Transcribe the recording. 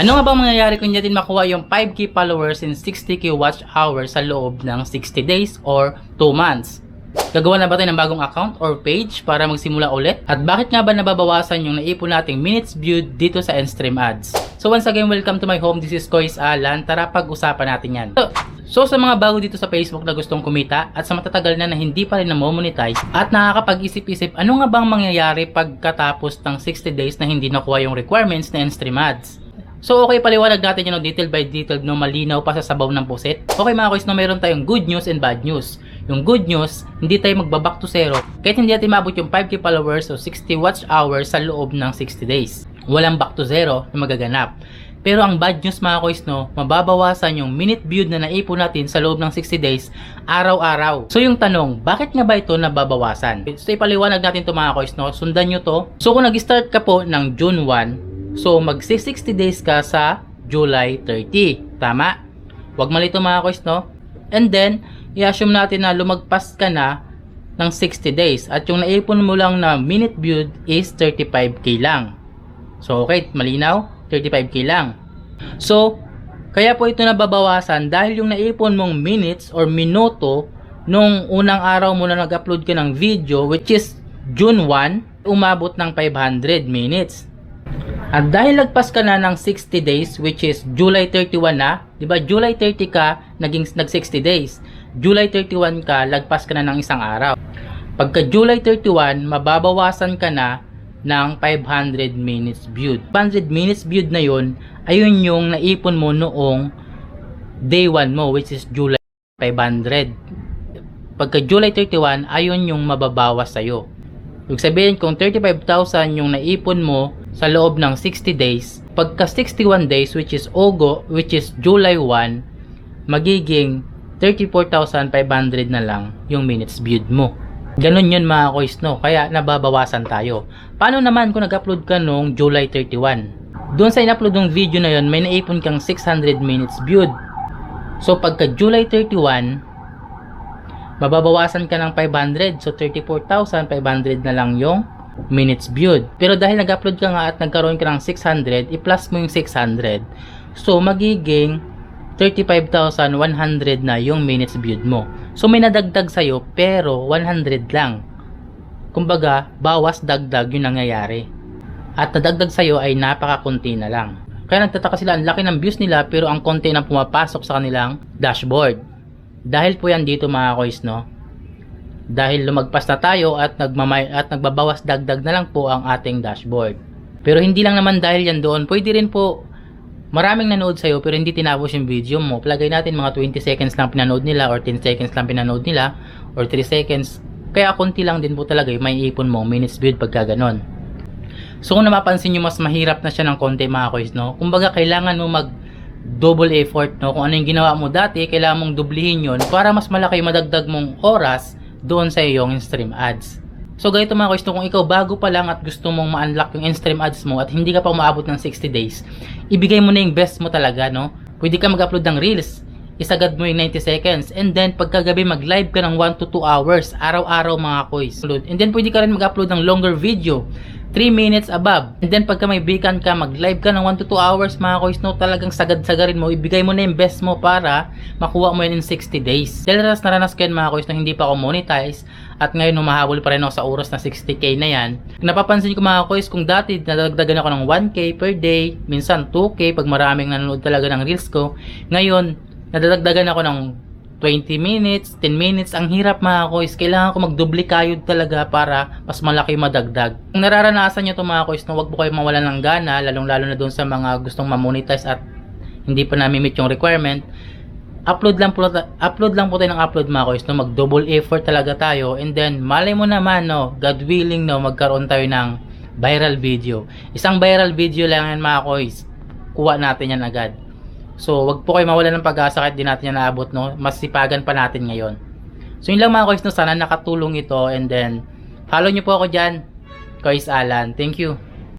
Ano nga bang mangyayari kung natin makuha yung 5k followers and 60k watch hours sa loob ng 60 days or 2 months? Gagawa na ba tayo ng bagong account or page para magsimula ulit? At bakit nga ba nababawasan yung naipon nating minutes viewed dito sa Endstream Ads? So once again, welcome to my home. This is Kois Alan. Tara pag-usapan natin yan. So, so sa mga bago dito sa Facebook na gustong kumita at sa matatagal na na hindi pa rin na-monetize at nakakapag-isip-isip ano nga bang mangyayari pagkatapos ng 60 days na hindi nakuha yung requirements na Endstream Ads? So okay, paliwanag natin yun no, detail by detail no malinaw pa sa sabaw ng puset. Okay mga kois, no, meron tayong good news and bad news. Yung good news, hindi tayo magbaback to zero kahit hindi natin maabot yung 5k followers o 60 watch hours sa loob ng 60 days. Walang back to zero na magaganap. Pero ang bad news mga kois no, mababawasan yung minute viewed na naipon natin sa loob ng 60 days araw-araw. So yung tanong, bakit nga ba ito nababawasan? So ipaliwanag natin to mga kois no, sundan nyo to. So kung nag-start ka po ng June 1, So, mag 60 days ka sa July 30. Tama? Huwag malito mga kois, no? And then, i-assume natin na lumagpas ka na ng 60 days. At yung naipon mo lang na minute viewed is 35k lang. So, okay, malinaw? 35k lang. So, kaya po ito nababawasan dahil yung naipon mong minutes or minuto nung unang araw mo na nag-upload ka ng video which is June 1, umabot ng 500 minutes. At dahil lagpas ka na ng 60 days which is July 31 na, 'di ba? July 30 ka naging nag 60 days. July 31 ka, lagpas ka na ng isang araw. Pagka July 31, mababawasan ka na ng 500 minutes viewed. 500 minutes viewed na 'yon, ayun yung naipon mo noong day 1 mo which is July 500. Pagka July 31, ayun yung mababawas sa'yo. Ibig sabihin kung 35,000 yung naipon mo sa loob ng 60 days, pagka 61 days which is Ogo, which is July 1, magiging 34,500 na lang yung minutes viewed mo. Ganon yun mga kois no, kaya nababawasan tayo. Paano naman kung nag-upload ka nung July 31? Doon sa in-upload ng video na yun, may naipon kang 600 minutes viewed. So pagka July 31, mababawasan ka ng 500. So 34,500 na lang yung minutes viewed. Pero dahil nag-upload ka nga at nagkaroon ka ng 600, i-plus mo yung 600. So magiging 35,100 na yung minutes viewed mo. So may nadagdag sa'yo pero 100 lang. Kumbaga, bawas dagdag yung nangyayari. At nadagdag sa'yo ay napakakunti na lang. Kaya nagtataka sila, ang laki ng views nila pero ang konti na pumapasok sa kanilang dashboard. Dahil po yan dito mga kois no. Dahil lumagpas na tayo at nagmamay at nagbabawas dagdag na lang po ang ating dashboard. Pero hindi lang naman dahil yan doon, pwede rin po maraming nanood sa'yo pero hindi tinapos yung video mo. Plagay natin mga 20 seconds lang pinanood nila or 10 seconds lang pinanood nila or 3 seconds. Kaya konti lang din po talaga yung may ipon mo minutes viewed pagka ganon. So kung napapansin nyo mas mahirap na siya ng konti mga kois no. Kumbaga kailangan mo mag double effort no kung ano yung ginawa mo dati kailangan mong dublihin yon para mas malaki yung madagdag mong oras doon sa iyong in-stream ads. So ganito mga no, kung ikaw bago pa lang at gusto mong ma-unlock yung in-stream ads mo at hindi ka pa umaabot ng 60 days ibigay mo na yung best mo talaga no? Pwede ka mag-upload ng reels isagad mo yung 90 seconds and then pagkagabi mag-live ka ng 1 to 2 hours araw-araw mga kois and then pwede ka rin mag-upload ng longer video 3 minutes above. And then pagka may beacon ka, mag-live ka ng 1 to 2 hours mga kois no, talagang sagad-sagarin mo, ibigay mo na yung best mo para makuha mo yun in 60 days. Dahil naras naranas ko yun mga kois no, hindi pa ako monetize at ngayon humahabol pa rin ako sa oras na 60k na yan. Napapansin ko mga kois kung dati nadagdagan ako ng 1k per day, minsan 2k pag maraming nanonood talaga ng reels ko. Ngayon, nadadagdagan ako ng 20 minutes, 10 minutes, ang hirap mga kois. Kailangan ko magdubli kayod talaga para mas malaki madagdag. Kung nararanasan nyo ito mga kois, no, wag po kayo mawalan ng gana, lalong lalo na doon sa mga gustong mamonetize at hindi pa namin meet yung requirement. Upload lang po, upload lang po tayo ng upload mga kois, no, mag double effort talaga tayo and then malay mo naman no, God willing no, magkaroon tayo ng viral video. Isang viral video lang yan mga kois. Kuha natin yan agad. So, wag po kayo mawala ng pag-asa kahit di natin yan naabot, no? Mas sipagan pa natin ngayon. So, yun lang mga kois, no? Sana nakatulong ito. And then, follow nyo po ako dyan. Kois Alan. Thank you.